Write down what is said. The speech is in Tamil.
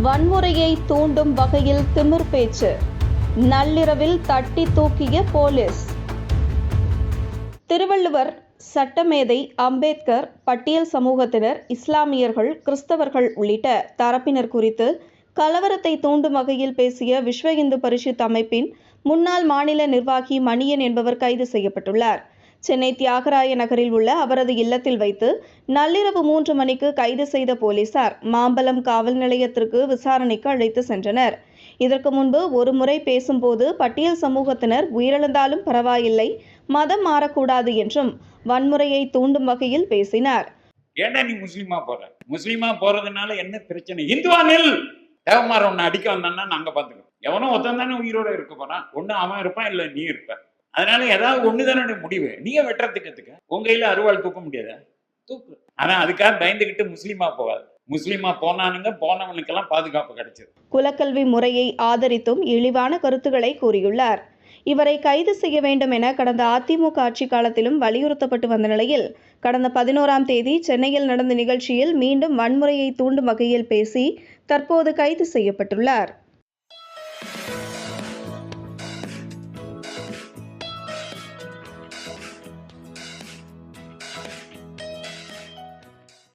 வன்முறையை தூண்டும் வகையில் திமிர் பேச்சு. நள்ளிரவில் தட்டி தூக்கிய போலீஸ். திருவள்ளுவர் சட்டமேதை அம்பேத்கர் பட்டியல் சமூகத்தினர் இஸ்லாமியர்கள் கிறிஸ்தவர்கள் உள்ளிட்ட தரப்பினர் குறித்து கலவரத்தை தூண்டும் வகையில் பேசிய விஸ்வ இந்து பரிஷத் அமைப்பின் முன்னாள் மாநில நிர்வாகி மணியன் என்பவர் கைது செய்யப்பட்டுள்ளார். சென்னை தியாகராய நகரில் உள்ள அவரது இல்லத்தில் வைத்து நள்ளிரவு மூன்று மணிக்கு கைது செய்த போலீசார் மாம்பலம் காவல் நிலையத்திற்கு விசாரணைக்கு அழைத்து சென்றனர். இதற்கு முன்பு ஒரு முறை பேசும்போது பட்டியல் சமூகத்தினர் உயிரிழந்தாலும் பரவாயில்லை மதம் மாறக்கூடாது என்றும் வன்முறையை தூண்டும் வகையில் பேசினார். ஏன்டா நீ முஸ்லீமா போற? முஸ்லீமா போறதுனால என்ன பிரச்சனை? இந்துவா நெல் தேவமார உன்னை அடிக்க வந்தான்னா நாங்க பாத்துக்கிறோம் எவனோ ஒருத்தன் தானே உயிரோட இருக்க போறான். ஒன்னு அவன் இருப்பான் இல்ல நீ இருப்ப. அதனால ஏதாவது ஒண்ணுதானோட முடிவு. நீங்க வெட்டுறதுக்கு எதுக்கு உங்க கையில அருவாள் தூக்க முடியாதா? தூக்கு. ஆனா அதுக்காக பயந்துகிட்டு முஸ்லீமா போகாது. முஸ்லீமா போனானுங்க போனவனுக்கெல்லாம் பாதுகாப்பு கிடைச்சது. குலக்கல்வி முறையை ஆதரித்தும் இழிவான கருத்துக்களை கூறியுள்ளார். இவரை கைது செய்ய வேண்டும் என கடந்த அதிமுக ஆட்சி காலத்திலும் வலியுறுத்தப்பட்டு வந்த நிலையில் கடந்த பதினோராம் தேதி சென்னையில் நடந்த நிகழ்ச்சியில் மீண்டும் வன்முறையை தூண்டும் வகையில் பேசி தற்போது கைது செய்யப்பட்டுள்ளார்.